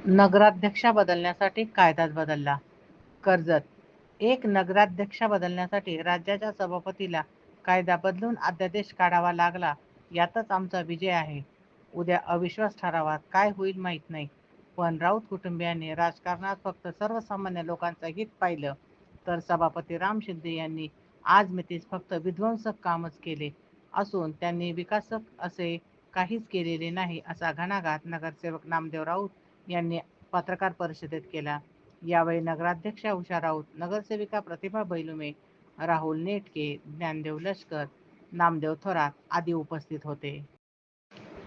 नगराध्यक्षा बदलण्यासाठी कायदाच बदलला. कर्जत. एक नगराध्यक्षा बदलण्यासाठी राज्याच्या सभापतीला कायदा बदलून अध्यादेश काढावा लागला. यातच आमचा विजय आहे. उद्या अविश्वास ठरावात काय होईल माहीत नाही. पण राऊत कुटुंबियांनी राजकारणात फक्त सर्वसामान्य लोकांचं हित पाहिलं. तर सभापती राम शिंदे यांनी आज मितीस फक्त विध्वंसक कामच केले असून त्यांनी विकासक असे काहीच केलेले नाही असा घणाघात नगरसेवक नामदेव राऊत यांनी पत्रकार परिषदेत केला. यावेळी नगराध्यक्षा उषा राऊत नगरसेविका प्रतिभा बैलुमे राहुल नेटके ज्ञानदेव लष्कर नामदेव थोरात आदी उपस्थित होते.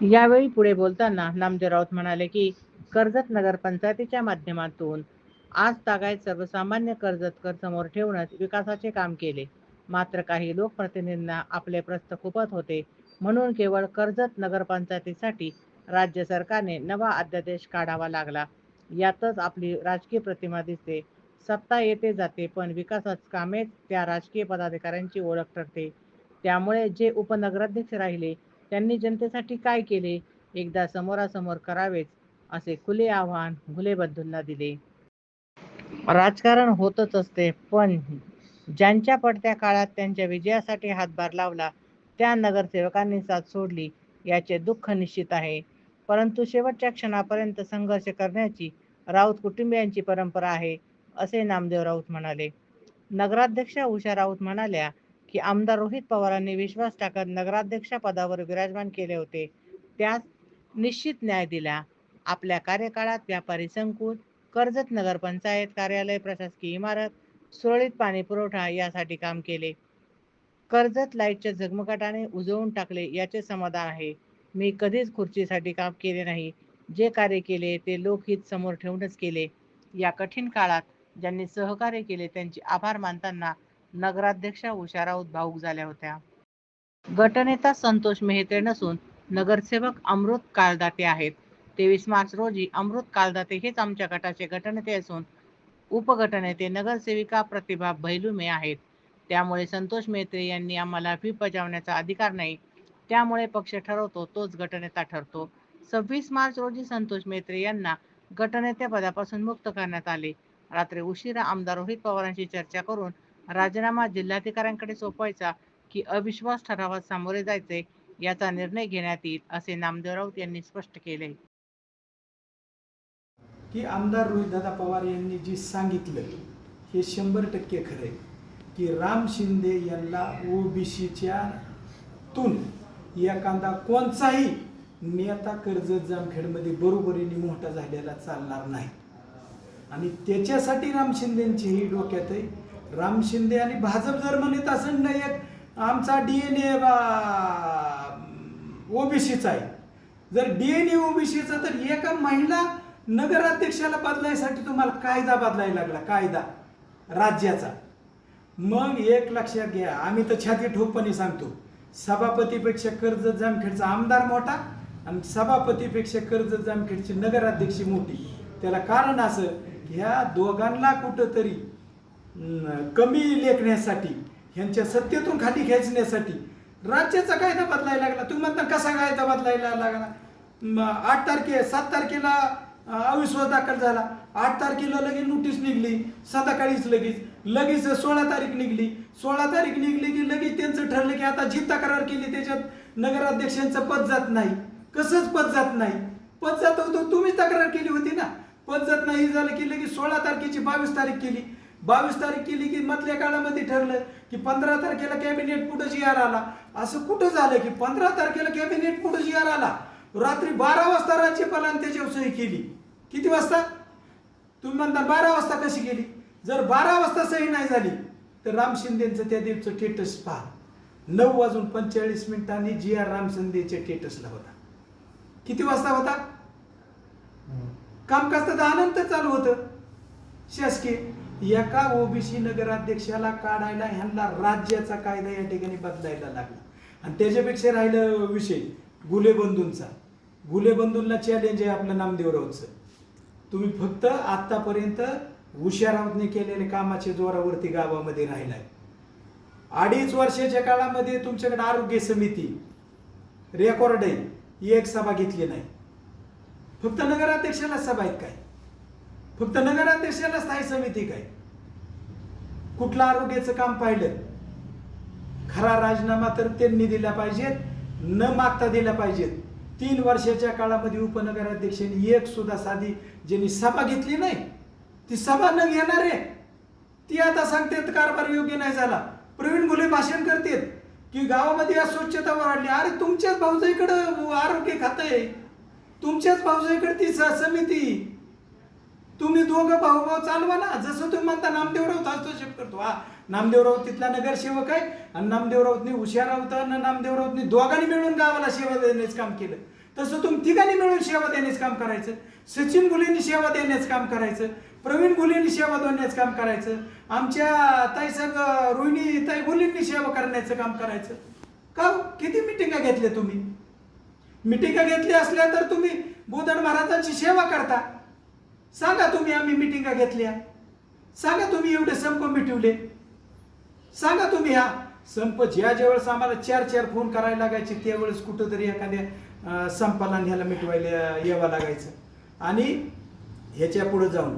यावेळी पुढे बोलताना नामदेव राऊत म्हणाले की कर्जत नगरपंचायतीच्या माध्यमातून आज तागायत सर्वसामान्य कर्जतकर समोर ठेवूनच विकासाचे काम केले. मात्र काही लोकप्रतिनिधींना आपले प्रस्थ खुपत होते. म्हणून केवळ कर्जत नगरपंचायतीसाठी राज्य सरकारने नवा अध्यादेश काढावा लागला. यातच आपली राजकीय प्रतिमा दिसते. सत्ता येते जाते पण विकासाच कामेच त्या राजकीय पदाधिकाऱ्यांची ओळख ठरते. त्यामुळे जे उपनगराध्यक्ष राहिले त्यांनी जनतेसाठी काय केले? एकदा समोरासमोर करावेच असे खुले आव्हान घुले बंधूंना दिले. राजकारण होतच असते पण ज्यांच्या पडत्या काळात त्यांच्या विजयासाठी हातभार लावला त्या नगरसेवकांनी साथ सोडली याचे दुःख निश्चित आहे. परंतु शेवटच्या क्षणापर्यंत संघर्ष करण्याची राऊत कुटुंबियांची परंपरा आहे असे नामदेव राऊत म्हणाले. नगराध्यक्षा उषा राऊत म्हणाल्या की आमदार रोहित पवारांनी विश्वास टाकत नगराध्यक्षा पदावर विराजमान केले होते. त्यास निश्चित न्याय दिला. आपल्या कार्यकाळात व्यापारी संकुल कर्जत नगरपंचायत कार्यालय प्रशासकीय इमारत सुरळीत पाणी पुरवठा यासाठी काम केले. कर्जत लाईटच्या झगमगाटाने उजवून टाकले याचे समाधान आहे. मी कधीच खुर्चीसाठी काम केले नाही. जे कार्य केले ते लोकहित समोर ठेवूनच केले. या कठीण काळात ज्यांनी सहकार्य केले त्यांचे आभार मानताना नगराध्यक्षा उषा राऊत भाऊक झाल्या होत्या. गटनेता संतोष मेहते नसून नगरसेवक अमृत कालदाते आहेत. तेवीस मार्च रोजी अमृत कालदाते हेच आमच्या गटाचे गटनेते असून उपगटनेते नगरसेविका प्रतिभा भैलुमे आहेत. त्यामुळे संतोष मेहते यांनी आम्हाला फी बजावण्याचा अधिकार नाही. त्यामुळे पक्ष ठरवतो तोच गटनेता ठरतो. सव्वीस मार्च रोजी संतोष मेत्रे यांना गटनेते पदापासून मुक्त करण्यात आले. रात्री उशिरा आमदार रोहित पवारांशी चर्चा करून राजीनामा जिल्हाधिकाऱ्यांकडे सोपवायचा की अविश्वास ठरावात सामोरे जायचे याचा निर्णय घेण्यात येईल असे नामदेव राऊत यांनी स्पष्ट केले. की आमदार रोहितदादा पवार यांनी जी सांगितलं हे शंभर टक्के खरं आहे. की राम शिंदे यांना ओबीसीच्या तून एखादा कोणचाही नेता कर्जत जामखेडमध्ये बरोबरीने मोठा झालेला चालणार नाही. आणि त्याच्यासाठी राम शिंदेची डोक्यात आहे. राम शिंदे आणि भाजप जर म्हणत असं ना एक आमचा डी एन ए ओबीसीचा आहे. जर डी एन ए ओबीसीचा तर एका महिला नगराध्यक्षाला बदलायसाठी तुम्हाला कायदा बदलायला लागला कायदा राज्याचा. मग एक लक्षात घ्या आम्ही तर छाती ठोकपणे सांगतो. सभापतीपेक्षा कर्जत जामखेडचा आमदार मोठा आणि सभापतीपेक्षा कर्जत जामखेडची नगराध्यक्ष मोठी. त्याला कारण असं ह्या दोघांना कुठंतरी कमी लेखण्यासाठी ह्यांच्या सत्तेतून खाली खेचण्यासाठी राज्याचा कायदा बदलायला लागला. तुम्ही म्हणता कसा कायदा बदलायला लागला? आठ तारखे सात तारखेला अविश्वास दाखल झाला. आठ तारखेला लगेच नोटीस निघली. संध्याकाळीच लगेच. लगेच सोळा तारीख निघली. सोळा तारीख निघली की लगेच त्यांचं ठरलं की आता जी तक्रार केली त्याच्यात नगराध्यक्षांचं पद जात नाही. कसंच पद जात नाही. पद जात होतं तुम्ही तक्रार केली होती ना. पद जात नाही झालं की लगेच सोळा तारखेची बावीस तारीख केली. बावीस तारीख केली की मधल्या काळामध्ये ठरलं की पंधरा तारखेला कॅबिनेट पुढं जी आर आला. असं कुठं झालं की पंधरा तारखेला कॅबिनेट पुढं जी आर आला? रात्री बारा वाजता राज्यपालांनी त्याच्यावर सही केली. किती वाजता? तुम्ही म्हणता बारा वाजता कशी केली जर बारा वाजता सही नाही झाली तर राम शिंदेचं त्या दिवचं टेटस पहा. नऊ वाजून पंचेचाळीस मिनिटांनी जी आर राम शिंदेच्या टेटसला होता. किती वाजता होता? कामकाज तर दहा चालू होतं. शासकीय एका ओबीसी नगराध्यक्षाला काढायला ह्यांना राज्याचा कायदा या ठिकाणी बदलायला लागला. आणि त्याच्यापेक्षा राहिलं विषय गुलेबंधूंचा. गुलेबंधूंना चॅलेंज आहे आपलं नामदेवरावचं. तुम्ही फक्त आत्तापर्यंत हुशारावतने केलेले केलेल्या कामाच्या जोरावरती गावामध्ये राहिलाय. अडीच वर्षाच्या काळामध्ये तुमच्याकडे आरोग्य समिती रेकॉर्ड आहे. एक सभा घेतली नाही. फक्त नगराध्यक्षाला सभा आहेत काय? फक्त नगराध्यक्षाला स्थायी समिती काय? कुठलं आरोग्याचं काम पाहिलं? खरा राजीनामा तर त्यांनी दिला पाहिजेत न मागता दिला पाहिजेत तीन वर्षाच्या काळामध्ये उपनगराध्यक्षांनी एक सुद्धा साधी ज्यांनी सभा घेतली नाही ती सभा न घेणार आहे ती आता सांगतात कारभार योग्य नाही झाला. प्रवीण घुले भाषण करतात की गावामध्ये अस्वच्छता वाढली. अरे तुमच्याच भाऊजाईकडं आरोग्य खातं आहे तुमच्याच भाऊजाईकडे ती स- समिती तुम्ही दोघं भाऊ भाऊ चालवा ना. जसं तुम्ही म्हणता नामदेवराव हस्तक्षेप करतो. हा नामदेवराव तिथला नगरसेवक आहे आणि नामदेवरावनी हुशार होता आणि नामदेवरावनी दोघांनी मिळून गावाला सेवा देण्याचं काम केलं. तसं तुम्ही तिघांनी मिळून सेवा देण्याचं काम करायचं. सचिन गुलेंनी सेवा देण्याचं काम करायचं. प्रवीण गुलेंनी सेवा देण्याचं काम करायचं. आमच्या ताई रोहिणी ताई गुलेंनी सेवा करण्याचं काम करायचं. का हो? किती मिटिंगा घेतल्या तुम्ही? मिटिंगा घेतल्या असल्या तर तुम्ही बोधन महाराजांची सेवा करता. सांगा तुम्ही आम्ही मिटिंगा घेतल्या? सांगा तुम्ही एवढे संप मिटवले सांगा तुम्ही हा संप ज्या ज्यावेळेस आम्हाला चार चार फोन करायला लागायचे त्यावेळेस कुठंतरी एखाद्या संपाला ह्याला मिटवायला यावं लागायचं. आणि ह्याच्या पुढे जाऊन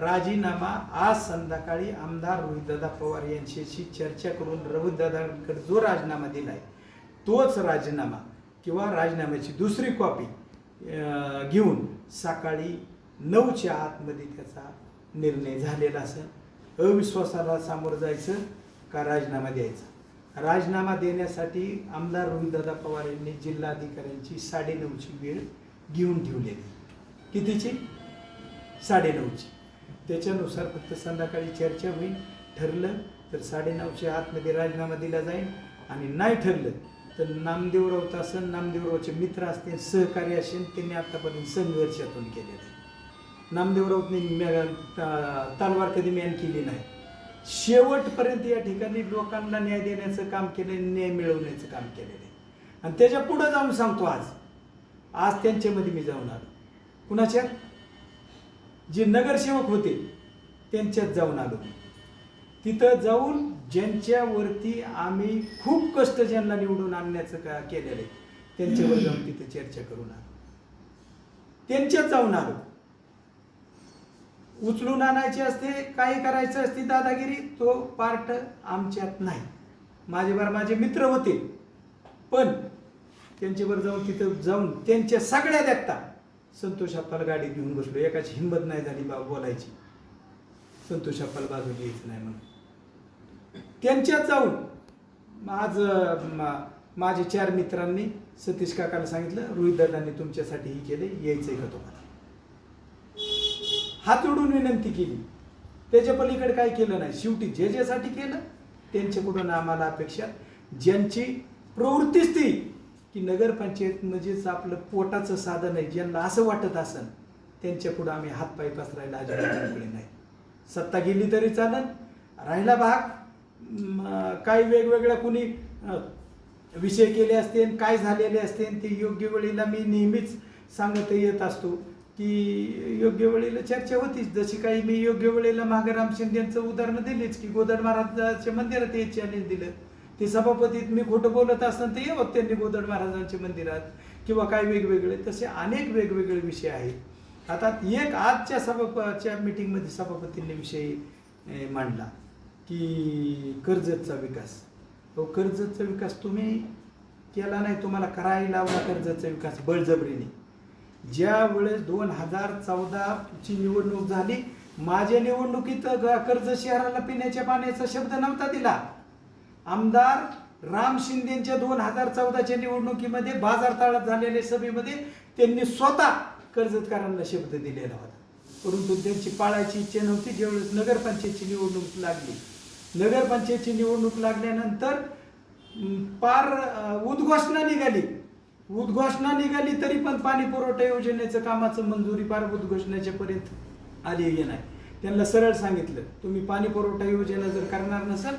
राजीनामा आज संध्याकाळी आमदार रोहितदादा पवार यांच्याशी चर्चा करून रोहितदादांकडे जो राजीनामा दिला आहे तोच राजीनामा किंवा राजीनाम्याची दुसरी कॉपी घेऊन सकाळी नऊच्या आतमध्ये त्याचा निर्णय झालेला असेल. अविश्वासाला सामोरं जायचं का राजीनामा द्यायचा? राजीनामा देण्यासाठी आमदार रोहितदादा पवार यांनी जिल्हाधिकाऱ्यांची साडेनऊची वेळ घेऊन ठेवलेली. कितीची? साडेनऊची. त्याच्यानुसार फक्त संध्याकाळी चर्चा होईल. ठरलं तर साडेनऊच्या आतमध्ये राजीनामा दिला जाईल. आणि नाही ठरलं तर नामदेवराव असेल नामदेवरावचे मित्र असतील सहकारी असेल त्यांनी आतापर्यंत संघर्षातून केलेलं नामदेव नामदेवरावने तलवार कधी मॅन केली नाही. शेवटपर्यंत या ठिकाणी लोकांना न्याय देण्याचं काम केलं न्याय मिळवण्याचं काम केलेलं आहे आणि त्याच्या पुढं जाऊन सांगतो आज. आज त्यांच्यामध्ये मी जाऊन आलो. कुणाच्या? जे नगरसेवक होते त्यांच्यात जाऊन आलो तिथं जाऊन ज्यांच्यावरती आम्ही खूप कष्ट ज्यांना निवडून आणण्याचं का केलेलं आहे त्यांच्यावर जाऊन तिथं चर्चा करून आलो. त्यांच्यात जाऊन आलो. उचलून आणायची असते काही करायचं असते दादागिरी तो पार्ट आमच्यात नाही. माझे बरं माझे मित्र होते. पण त्यांच्यावर जाऊन तिथं जाऊन त्यांच्या सगळ्या देखता संतोष अप्पाला गाडीत घेऊन बसलो. एकाची हिंमत नाही झाली बा बोलायची. संतोष अप्पाला बाजूला घ्यायचं नाही म्हणून. त्यांच्यात जाऊन आज मा- माझे चार मित्रांनी सतीश काकाला सांगितलं रोहित दादांनी तुमच्यासाठी ही केले यायचंय का तुम्हाला? हात जोडून विनंती केली. त्याच्या पलीकडे काय केलं नाही. शेवटी जे ज्यासाठी केलं त्यांच्याकडून आम्हाला अपेक्षा. ज्यांची प्रवृत्तीच ती की नगरपंचायत म्हणजेच आपलं पोटाचं साधन आहे ज्यांना असं वाटत असन त्यांच्यापुढं आम्ही हातपाय पसरायला अजिबात नाही. सत्ता गेली तरी चालन. राहिला भाग काही वेगवेगळ्या कुणी विषय केले असते काय झालेले असते ते योग्य वेळेला मी नेहमीच सांगत येत असतो. की योग्य वेळेला चर्चा होतीच. जशी काही मी योग्य वेळेला महागराम शिंदेचं उदाहरण दिलीच की गोदड महाराजाच्या मंदिरात हे चॅलेंज दिलं. ते सभापतीत मी खोटं बोलत असताना ते येवत त्यांनी गोदड महाराजांच्या मंदिरात किंवा काय वेगवेगळे तसे अनेक वेगवेगळे विषय आहेत. आता एक आजच्या सभापच्या मिटिंगमध्ये सभापतींनी विषय मांडला की कर्जतचा विकास. तो कर्जतचा विकास तुम्ही केला नाही तुम्हाला करायला लावला कर्जतचा विकास बळजबरीने. ज्या वेळेस दोन हजार चौदाची निवडणूक झाली माझ्या निवडणुकीत ग- शहराला पिण्याच्या पाण्याचा शब्द नव्हता दिला. आमदार राम शिंदेच्या दोन हजार चौदाच्या निवडणुकीमध्ये बाजार तळात झालेल्या सभेमध्ये त्यांनी स्वतः कर्जतकारांना शब्द दिलेला होता. परंतु त्यांची पाळायची इच्छा नव्हती. ज्यावेळेस नगरपंचायतची निवडणूक लागली नगरपंचायतची निवडणूक लागल्यानंतर पार उद्घोषणा निघाली. उद्घोषणा निघाली तरी पण पाणी पुरवठा योजनेचं कामाचं मंजुरी पार उद्घोषणाच्या पर्यंत आली नाही? त्यांना सरळ सांगितलं तुम्ही पाणी पुरवठा योजना जर करणार नसाल